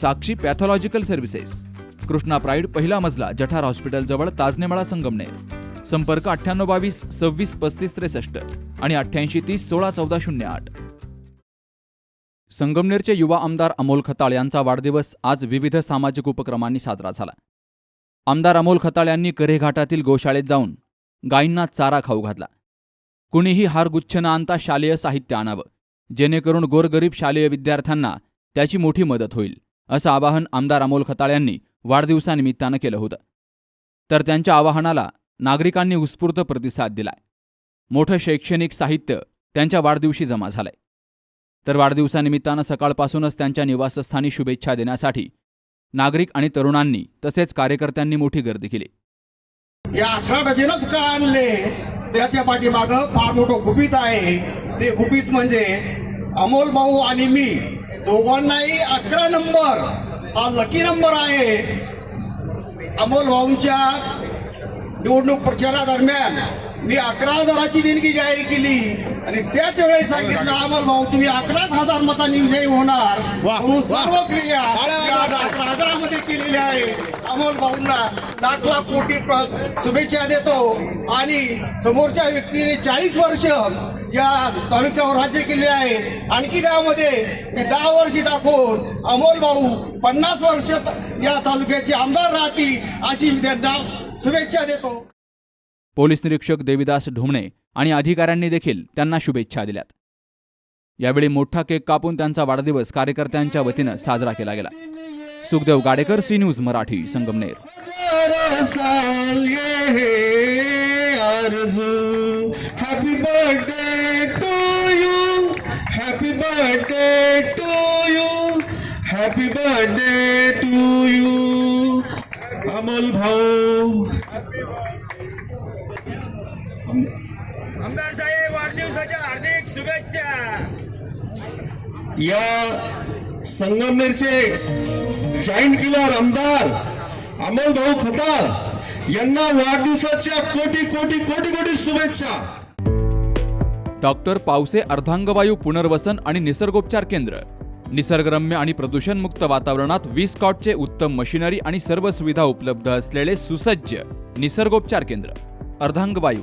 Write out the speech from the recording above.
Sakshi Pathological Services. Krishna Pride पहिला मजला जठार हॉस्पिटलजवळ ताजनेमाळा संगमनेर. संपर्क अठ्ठ्याण्णव बावीस सव्वीस पस्तीस त्रेसष्ट आणि अठ्ठ्याऐंशी तीस सोळा चौदा शून्य आठ. संगमनेरचे युवा आमदार अमोल खताळ यांचा वाढदिवस आज विविध सामाजिक उपक्रमांनी साजरा झाला. आमदार अमोल खताळ यांनी करेघाटातील गोशाळेत जाऊन गायींना चारा खाऊ घातला. कुणीही हारगुच्छ न आणता शालेय साहित्य आणावं जेणेकरून गोरगरीब शालेय विद्यार्थ्यांना त्याची मोठी मदत होईल. असं आवाहन आमदार अमोल खताळ यांनी वाढदिवसानिमित्तानं केलं होतं. तर त्यांच्या आवाहनाला नागरिकांनी उत्स्फूर्त प्रतिसाद दिलाय. मोठं शैक्षणिक साहित्य त्यांच्या वाढदिवशी जमा झालंय. तर वाढदिवसानिमित्तानं सकाळपासूनच त्यांच्या निवासस्थानी शुभेच्छा देण्यासाठी नागरिक आणि तरुणांनी तसेच कार्यकर्त्यांनी मोठी गर्दी केली. या अठरा डझनच का आणले? त्याच्या पाठीमाग फार मोठं गुपित आहे. ते गुपित म्हणजे अमोल भाऊ आणि मी. दोघांनाही अकरा नंबर. हा लकी नंबर आहे. अमोल भाऊंच्या निवडणूक प्रचारादरम्यान मी अकरा हजाराची देणगी जाहीर केली. आणि त्याच वेळेस सांगितलं अमोल भाऊ तुम्ही अकराच हजार मतांनी विजयी होणार. म्हणून सर्व क्रिया अकरा हजारामध्ये केलेल्या आहे अमोल भाऊंना लाख लाख कोटी शुभेच्छा देतो. आणि समोरच्या व्यक्तीने चाळीस वर्ष या तालुक्यावर राज्य केले आहे. आणखी त्यामध्ये दहा वर्षी टाकून अमोल भाऊ पन्नास वर्ष या तालुक्याचे आमदार राहतील अशी मी त्यांना शुभेच्छा देतो. पोलीस निरीक्षक देविदास ढुमणे आणि अधिकाऱ्यांनी देखील त्यांना शुभेच्छा दिल्यात. यावेळी मोठा केक कापून त्यांचा वाढदिवस कार्यकर्त्यांच्या वतीनं साजरा केला गेला. Sukhdev Gadekar C news Marathi Sangamner. Happy भाऊ. आमदार साहेब वाढदिवसाच्या हार्दिक शुभेच्छा. या संगमनेरचे जॉईंट किलर आमदार अमोल भाऊ खताळ यांना वाढदिवसाच्या कोटी कोटी कोटी कोटी शुभेच्छा. डॉक्टर पावसे अर्धांगवायू पुनर्वसन आणि निसर्गोपचार केंद्र. निसर्गरम्य आणि प्रदूषणमुक्त वातावरणात वीस कॉटचे उत्तम मशिनरी आणि सर्व सुविधा उपलब्ध असलेले सुसज्ज निसर्गोपचार केंद्र. अर्धांगवायू.